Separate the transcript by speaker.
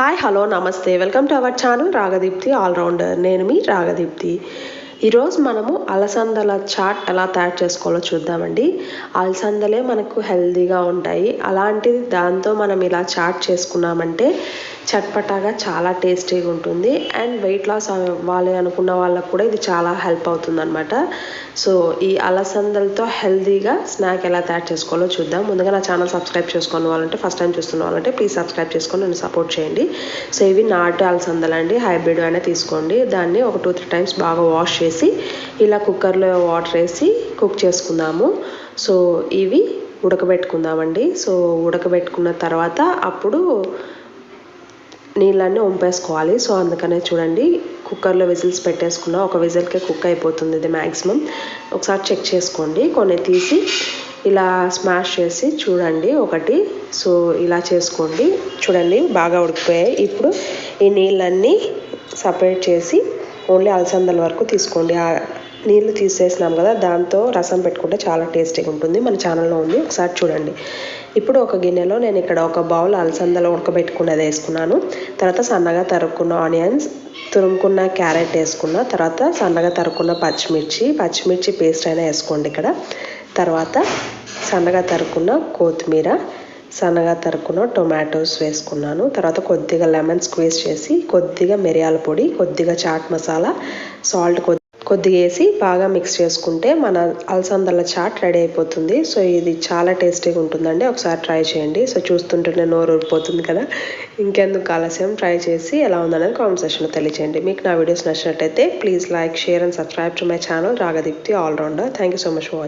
Speaker 1: Hi hello నమస్తే welcome to our channel Ragadeepti allrounder నేను మీ రాగదీప్తి ఈరోజు మనము అలసందల చాట్ ఎలా తయారు చేసుకోవాలో చూద్దామండి. అలసందలే మనకు హెల్తీగా ఉంటాయి. అలాంటిది దాంతో మనం ఇలా చాట్ చేసుకున్నామంటే చట్పటాగా చాలా టేస్టీగా ఉంటుంది. అండ్ వెయిట్ లాస్ అవ్వాలి అనుకున్న వాళ్ళకు కూడా ఇది చాలా హెల్ప్ అవుతుంది అనమాట సో ఈ అలసందలతో హెల్తీగా స్నాక్ ఎలా తయారు చేసుకోవాలో చూద్దాం. ముందుగా నా ఛానల్ సబ్స్క్రైబ్ చేసుకున్న వాళ్ళంటే ఫస్ట్ టైం చూస్తున్న వాళ్ళంటే ప్లీజ్ సబ్స్క్రైబ్ చేసుకొని నన్ను సపోర్ట్ చేయండి. సో ఇవి నాటు అలసందలు అండి హైబ్రిడ్ అయినా తీసుకోండి. దాన్ని ఒక టూ త్రీ టైమ్స్ బాగా వాష్ చేసి ఇలా కుక్కర్లో వాటర్ వేసి కుక్ చేసుకుందాము. సో ఇవి ఉడకబెట్టుకుందామండి. సో ఉడకబెట్టుకున్న తర్వాత అప్పుడు నీళ్ళన్నీ వంపేసుకోవాలి. సో అందుకనే చూడండి కుక్కర్లో విజిల్స్ పెట్టేసుకున్నా ఒక విజిల్కే కుక్ అయిపోతుంది ఇది మ్యాక్సిమం ఒకసారి చెక్ చేసుకోండి. కొన్ని తీసి ఇలా స్మాష్ చేసి చూడండి ఒకటి. సో ఇలా చేసుకోండి. చూడండి బాగా ఉడికిపోయాయి. ఇప్పుడు ఈ నీళ్ళన్నీ సపరేట్ చేసి ఓన్లీ అలసందల వరకు తీసుకోండి. ఆ నీళ్ళు తీసేసినాం కదా దాంతో రసం పెట్టుకుంటే చాలా టేస్టీగా ఉంటుంది. మన ఛానల్లో ఉంది ఒకసారి చూడండి. ఇప్పుడు ఒక గిన్నెలో నేను ఇక్కడ ఒక బౌల్ అలసందలు ఉడకబెట్టుకున్నది వేసుకున్నాను. తర్వాత సన్నగా తరుక్కున్న ఆనియన్స్ తురుముకున్న క్యారెట్ వేసుకున్న తర్వాత సన్నగా తరుక్కున్న పచ్చిమిర్చి పచ్చిమిర్చి పేస్ట్ అయినా వేసుకోండి ఇక్కడ. తర్వాత సన్నగా తరుక్కున్న కొత్తిమీర సన్నగా తరుక్కున్న టొమాటోస్ వేసుకున్నాను. తర్వాత కొద్దిగా లెమన్ స్క్వీజ్ చేసి కొద్దిగా మిరియాల పొడి కొద్దిగా చాట్ మసాలా సాల్ట్ కొద్ది కొద్దిగా వేసి బాగా మిక్స్ చేసుకుంటే మన అలసందల చాట్ రెడీ అయిపోతుంది. సో ఇది చాలా టేస్టీగా ఉంటుందండి. ఒకసారి ట్రై చేయండి. సో చూస్తుంటేనే నోరు ఊరిపోతుంది కదా. ఇంకెందుకు ఆలస్యం? ట్రై చేసి ఎలా ఉందనేది కామెంట్ సెక్షన్లో తెలియజేయండి మీకు నా వీడియోస్ నచ్చినట్టయితే please like share and subscribe to my channel. Ragadeepti allrounder. Thank you so much for watching.